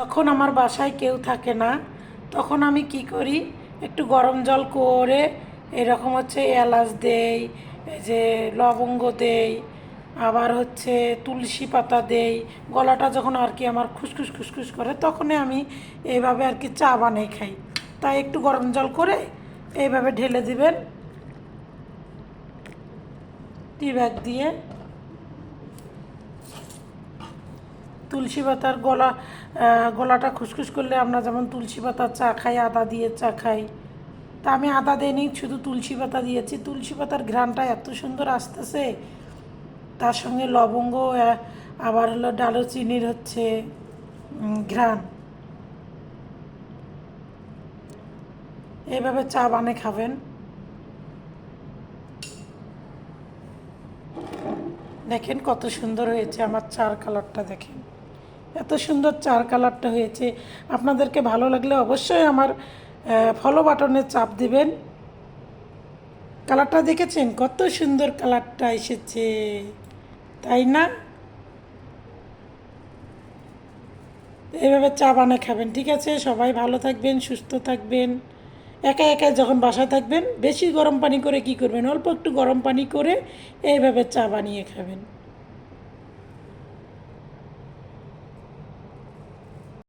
যখন আমার বাসায় কেউ থাকে না, তখন আমি কি করি? একটু গরম জল করে এরকম হচ্ছে এলাচ দেই যে লবঙ্গ দেই, আবার হচ্ছে তুলসী পাতা দেই। গলাটা যখন আর কি আমার খুসখুস খুসখুস করে, তখনই আমি এইভাবে আর কি চা বানিয়ে খাই। তাই একটু গরম জল করে এইভাবে ঢেলে দিবেন। টি ব্যাগ দিয়ে তুলসী পাতার গলা গলাটা খুসখুস করলে আমরা যেমন তুলসী পাতার চা খাই আদা দিয়ে চা খাই। তা আমি আদা দিইনি শুধু তুলসী পাতা দিয়েছি। তুলসী পাতার ঘ্রাণটা এত সুন্দর আসতেছে তার সঙ্গে লবঙ্গ আবার হলো ডালচিনির হচ্ছে উম, ঘ্রাণ। এইভাবে চা বানিয়ে খাবেন। দেখেন কত সুন্দর হয়েছে আমার চার কালারটা দেখেন। এত সুন্দর চার কালারটা হয়েছে। আপনাদেরকে ভালো লাগলে অবশ্যই আমার ফলো বাটনে চাপ দিবেন। কালারটা দেখেছেন? কত সুন্দর কালারটা এসেছে। তাই না? এইভাবে চা বানিয়ে খাবেন, ঠিক আছে? সবাই ভালো থাকবেন, সুস্থ থাকবেন। একা একা যখন বাসায় থাকবেন, বেশি গরম পানি করে কি করবেন? অল্প একটু গরম পানি করে এইভাবে চা বানিয়ে খাবেন।